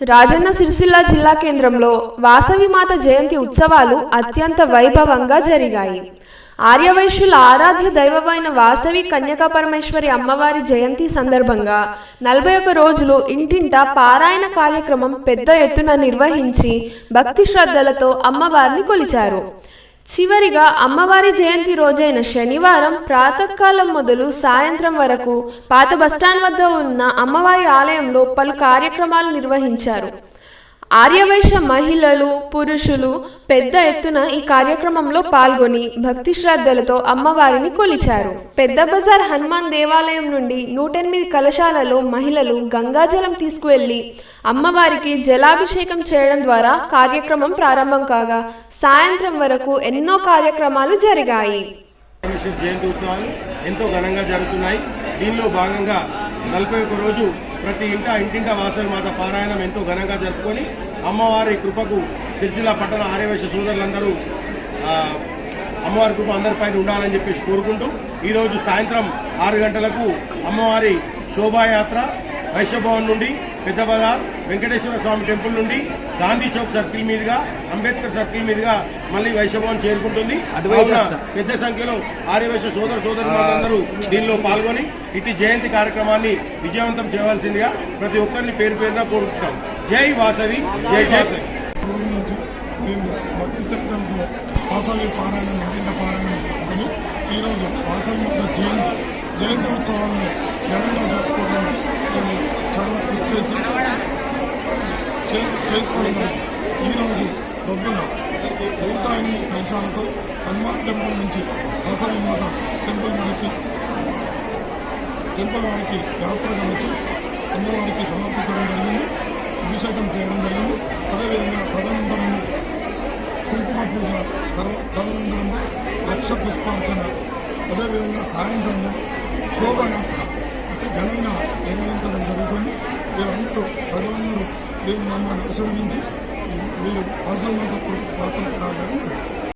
రాజన్న సిరిసిల్ల జిల్లా కేంద్రంలో వాసవి మాత జయంతి ఉత్సవాలు అత్యంత వైభవంగా జరిగాయి. ఆర్యవైశ్యుల ఆరాధ్య దైవమైన వాసవి కన్యకా పరమేశ్వరి అమ్మవారి జయంతి సందర్భంగా నలభై ఒక్క రోజులు ఇంటింట పారాయణ కార్యక్రమం పెద్ద ఎత్తున నిర్వహించి భక్తి శ్రద్ధలతో అమ్మవారిని కొలిచారు. చివరిగా అమ్మవారి జయంతి రోజైన శనివారం ప్రాతకాలం మొదలు సాయంత్రం వరకు పాత బస్టాండ్ వద్ద ఉన్న అమ్మవారి ఆలయంలో పలు కార్యక్రమాలు నిర్వహించారు. ఆర్యవైశ్య మహిళలు పురుషులు పెద్ద ఎత్తున ఈ కార్యక్రమంలో పాల్గొని భక్తి శ్రద్ధలతో అమ్మవారిని కొలిచారు. పెద్ద బజార్ హనుమాన్ దేవాలయం నుండి నూటెనిమిది కలశాలలో మహిళలు గంగాజలం తీసుకువెళ్ళి అమ్మవారికి జలాభిషేకం చేయడం ద్వారా కార్యక్రమం ప్రారంభం కాగా సాయంత్రం వరకు ఎన్నో కార్యక్రమాలు జరిగాయి. జయంతి ఉత్సవాలు ఎంతో ఘనంగా జరుగుతున్నాయి. దీనిలో భాగంగా నలభై రోజు ప్రతి ఇంట ఇంటింట వాసవి మాత పారాయణం ఎంతో ఘనంగా జరుపుకొని అమ్మవారి కృపకు సిరిసిల్ల పట్టణ ఆర్యవేశ సోదరులందరూ అమ్మవారి కృప అందరిపైన ఉండాలని చెప్పేసి కోరుకుంటూ ఈరోజు సాయంత్రం ఆరు గంటలకు అమ్మవారి శోభాయాత్ర వైశ్యభవన్ నుండి పెద్ద బజార్ వెంకటేశ్వర స్వామి టెంపుల్ నుండి గాంధీ చౌక్ సర్కిల్ మీదుగా అంబేద్కర్ సర్కిల్ మీదుగా మళ్ళీ వైశ్వభవన్ చేరుకుంటుంది. పెద్ద సంఖ్యలో ఆర్యవైశ్య సోదర సోదరులందరూ దీనిలో పాల్గొని ఇటు జయంతి కార్యక్రమాన్ని విజయవంతం చేయవలసిందిగా ప్రతి ఒక్కరిని పేరు పేరున కోరుకుంటాం జై వాసవి జై జై వాసవి. పారాయణం పారాయణం ఈరోజు వాసవి జయంతి జయంతి ఉత్సవాలను ఘనంగా జరుపుకోవడానికి మేము చాలా కృషి చేసి చే- చేసుకోవడం ఈరోజు పొద్దున నూట ఎనిమిది కలశాలతో హనుమాన్ టెంపుల్ నుంచి వాసవి మాత టెంపుల్ వారికి టెంపుల్ వారికి యాత్రగా వచ్చి అమ్మవారికి సమర్పించడం జరిగింది అభిషేకం చేయడం జరిగింది అదేవిధంగా తదనంతరం కుంకుమ పూజ తదనంతరం లక్ష పుష్పార్చన అదేవిధంగా సాయంత్రం శోభయాత్ర అతి ఘనంగా నిర్వహించడం జరుగుతుంది వీరందరూ ప్రజలందరూ వీరు మమ్మల్ని ఆశీర్వదించి వీరు వాసవమాత పాత్ర రావాలని